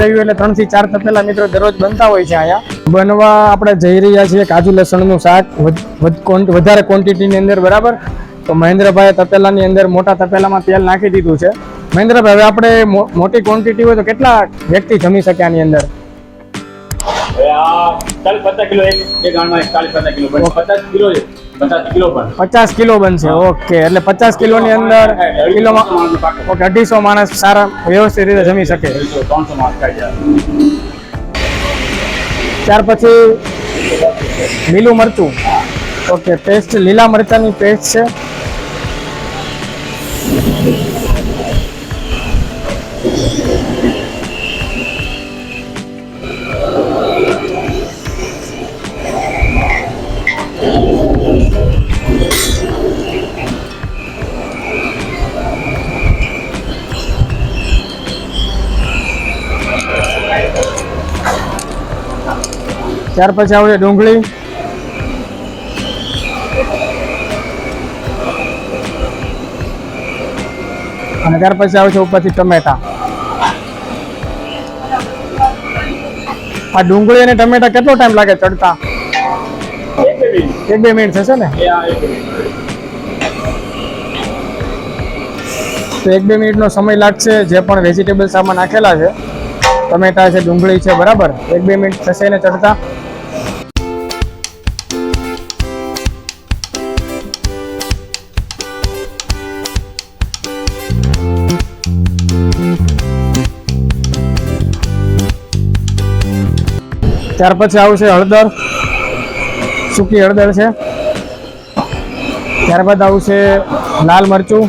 રવિ એટલે ત્રણથી ચાર તપેલા મિત્રો દરરોજ બનતા હોય છે અહીંયા. બનવા આપણે જઈ રહ્યા છીએ કાજુ લસણનું શાક વધારે વધ- ની વધારે ક્વોન્ટિટીની અંદર, બરાબર? તો મહેન્દ્રભાઈએ તપેલાની અંદર મોટા તપેલામાં તેલ નાખી દીધું છે. મહેન્દ્રભાઈ, હવે આપણે મોટી ક્વોન્ટિટી હોય તો કેટલા વ્યક્તિ જમી શકે આની અંદર? પચાસ કિલો એક ગાણમાં પચાસ કિલો પચાસ કિલો પચાસ કિલો બનશે. ઓકે. એટલે પચાસ કિલોની અંદર કિલોમાં ઓકે અઢીસો માણસ સારા વ્યવસ્થિત રીતે જમી શકે. ત્યાર પછી લીલું મરચું. ઓકે પેસ્ટ લીલા મરચાની પેસ્ટ છે. ત્યાર પછી આવશે ડુંગળી. અને ત્યાર પછી આવે છે ઉપરથી ટમેટા. આ ડુંગળી અને ટમેટા કેટલો ટાઈમ લાગે ચડતા? એક બે મિનિટ થશે ને? તો એક બે મિનિટનો સમય લાગશે જે પણ વેજીટેબલ્સ આમાં નાખેલા છે. ટમેટા છે ડુંગળી છે બરાબર? એક બે મિનિટ થશે એને ચડતા. ત્યાર પછી આવશે હળદર. સૂકી હળદર છે. ત્યારબાદ આવશે લાલ મરચું.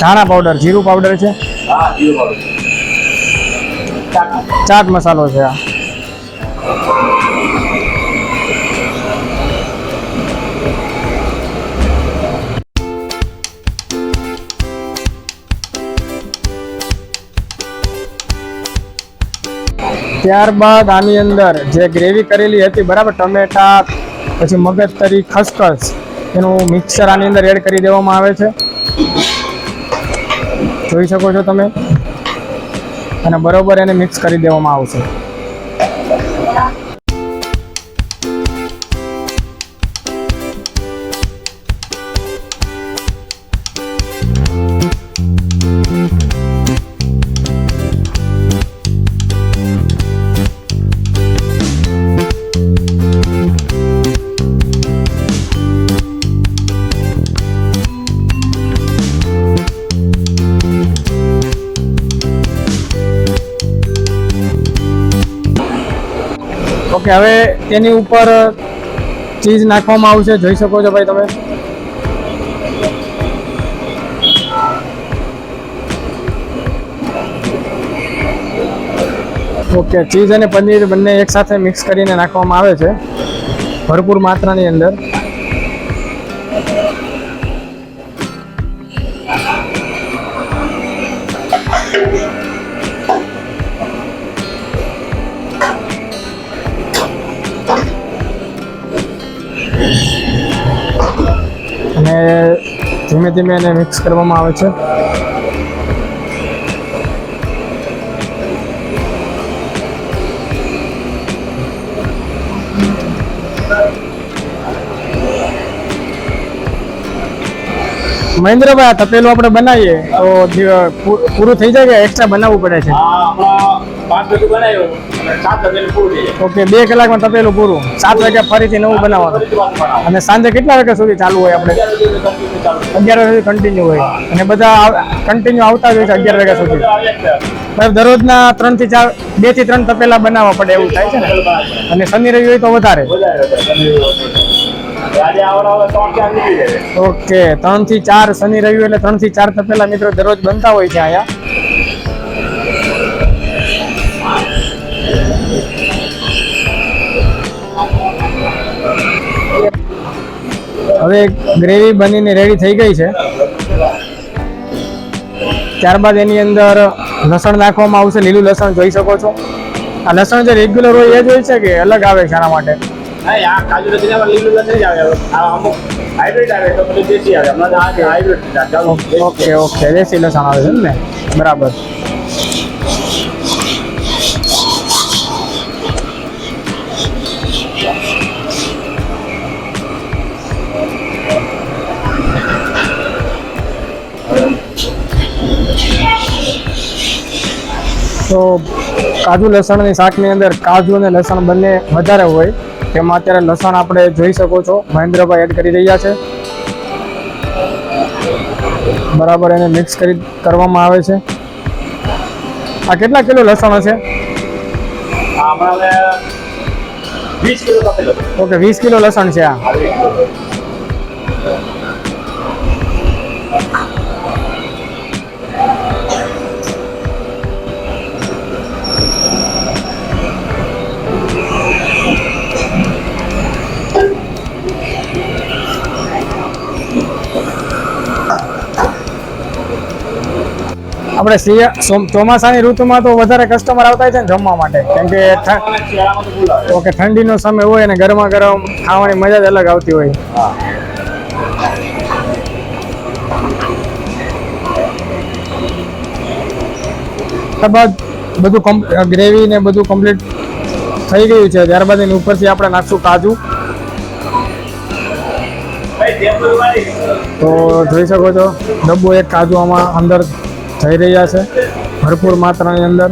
ધાણા પાવડર જીરું પાવડર છે. ચાટ મસાલો છે આ. ત્યારબાદ આની અંદર જે ગ્રેવી કરેલી હતી, બરાબર, ટમેટા, પછી મગજતરી, ખસખસ, એનું મિક્સર આની અંદર એડ કરી દેવામાં આવે છે. જોઈ શકો છો તમે? અને બરોબર એને મિક્સ કરી દેવામાં આવશે. ઓકે હવે તેની ઉપર ચીઝ નાખવામાં આવશે, જોઈ શકો છો ભાઈ તમે. ઓકે ચીઝ અને પનીર બંને એકસાથે મિક્સ કરીને નાખવામાં આવે છે. ભરપૂર માત્રાની અંદર. ધીમે ધીમે એને મિક્સ કરવામાં આવે છે. મહેન્દ્રભાઈ, આ તપેલું આપણે બનાવીએ તો પૂરું થઈ જાય કે એક્સ્ટ્રા બનાવવું પડે છે? ઓકે બે કલાકમાં તપેલું પૂરું. સાત વાગ્યા ફરીથી નવું બનાવવાનું. અને સાંજે કેટલા વાગ્યા સુધી ચાલુ હોય આપણે? અગિયાર વાગ્યા વાગે કન્ટિન્યુ હોય. અને બધા કન્ટિન્યુ આવતા જ હોય છે અગિયાર વાગ્યા સુધી. બરાબર દરરોજના ત્રણથી ચાર બેથી ત્રણ તપેલા બનાવવા પડે એવું થાય છે ને? અને શનિ રવિ હોય તો વધારે. ઓકે ત્રણથી ચાર શનિ રવિ એટલે ત્રણથી ચાર તપેલા મિત્રો દરરોજ બનતા હોય છે અહીંયા. હવે ગ્રેવી બનીને રેડી થઈ ગઈ છે. ત્યારબાદ એની અંદર લસણ નાખવામાં આવશે લીલું લસણ જોઈ શકો છો. આ લસણ જે રેગ્યુલર હોય એ જ હોય છે કે અલગ આવે છે આના માટે? Okay okay. દેશી લસણ આવે છે ને? બરાબર. તો કાજુ લસણની શાકની અંદર કાજુ અને લસણ બંને વધારે હોય તેમાં અત્યારે લસણ આપણે જોઈ શકો છો. મહેન્દ્રભાઈ એડ કરી રહ્યા છે. બરાબર એને મિક્સ કરી કરવામાં આવે છે. આ કેટલા કિલો લસણ હશે? ઓકે વીસ કિલો લસણ છે આ. આપણે ચોમાસાની ઋતુમાં તો વધારે કસ્ટમર આવતા હોય છે ને જમવા માટે. કેમ કે ઓકે, ઠંડીનો સમય હોય અને ગરમા ગરમ ખાવાની મજા જ અલગ આવતી હોય. ત્યારબાદ બધું ગ્રેવી ને બધું કમ્પ્લીટ થઈ ગયું છે. ત્યારબાદ એની ઉપરથી આપણે નાખશું કાજુ. તો જોઈ શકો છો, ડબ્બો એક કાજુ આમાં અંદર થઈ રહ્યા છે. ભરપૂર માત્રાની અંદર